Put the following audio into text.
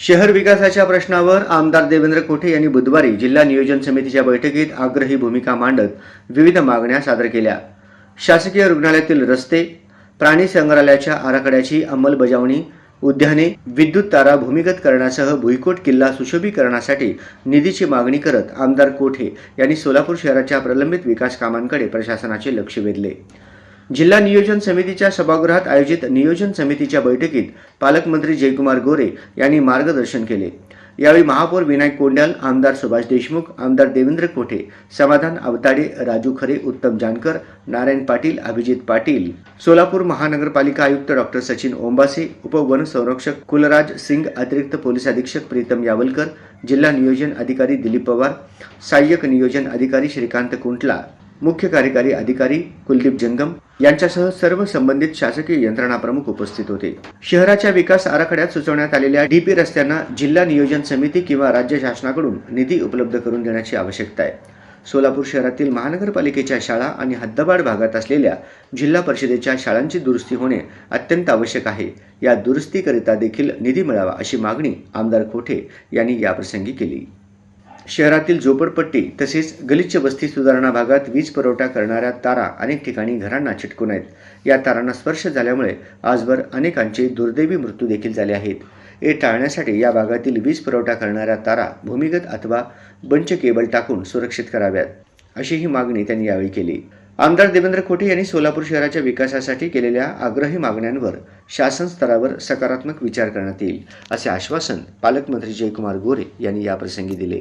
शहर विकासाच्या प्रश्नावर आमदार देवेंद्र कोठे यांनी बुधवारी जिल्हा नियोजन समितीच्या बैठकीत आग्रही भूमिका मांडत विविध मागण्या सादर केल्या. शासकीय रुग्णालयातील रस्ते प्राणी संग्रहालयाच्या आराखड्याची अंमलबजावणी उद्याने विद्युत तारा भूमिगत करण्यासह भुईकोट किल्ला सुशोभीकरणासाठी निधीची मागणी करत आमदार कोठे यांनी सोलापूर शहराच्या प्रलंबित विकास कामांकडे प्रशासनाचे लक्ष वेधले. जिल्हा नियोजन समितीच्या सभागृहात आयोजित नियोजन समितीच्या बैठकीत पालकमंत्री जयकुमार गोरे यांनी मार्गदर्शन केले. यावेळी महापौर विनायक कोंड्याल आमदार सुभाष देशमुख आमदार देवेंद्र कोठे समाधान अवताडे राजू खरे उत्तम जानकर नारायण पाटील अभिजित पाटील सोलापूर महानगरपालिका आयुक्त डॉक्टर सचिन ओंबासे उपवन संरक्षक कुलराज सिंग अतिरिक्त पोलीस अधीक्षक प्रीतम यावलकर जिल्हा नियोजन अधिकारी दिलीप पवार सहाय्यक नियोजन अधिकारी श्रीकांत कुंटला मुख्य कार्यकारी अधिकारी कुलदीप जंगम यांच्यासह सर्व संबंधित शासकीय यंत्रणा प्रमुख उपस्थित होते. शहराच्या विकास आराखड्यात सुचवण्यात आलेल्या डीपी रस्त्यांना जिल्हा नियोजन समिती किंवा राज्य शासनाकडून निधी उपलब्ध करून देण्याची आवश्यकता आहे. सोलापूर शहरातील महानगरपालिकेच्या शाळा आणि हद्दबाड भागात असलेल्या जिल्हा परिषदेच्या शाळांची दुरुस्ती होणे अत्यंत आवश्यक आहे. या दुरुस्तीकरिता देखील निधी मिळावा अशी मागणी आमदार कोठे यांनी याप्रसंगी केली. शहरातील झोपडपट्टी तसेच गलिच्छ वस्ती सुधारणा भागात वीज पुरवठा करणाऱ्या तारा अनेक ठिकाणी घरांना चिटकून आहेत. या तारांना स्पर्श झाल्यामुळे आजवर अनेकांचे दुर्दैवी मृत्यू देखील झाले आहेत. हे टाळण्यासाठी या भागातील वीज पुरवठा करणाऱ्या तारा भूमिगत अथवा बंच केबल टाकून सुरक्षित कराव्यात अशी ही मागणी त्यांनी यावेळी केली. आमदार देवेंद्र खोटे यांनी सोलापूर शहराच्या विकासासाठी केलेल्या आग्रही मागण्यांवर शासन स्तरावर सकारात्मक विचार करण्यात येईल असे आश्वासन पालकमंत्री जयकुमार गोरे यांनी याप्रसंगी दिले.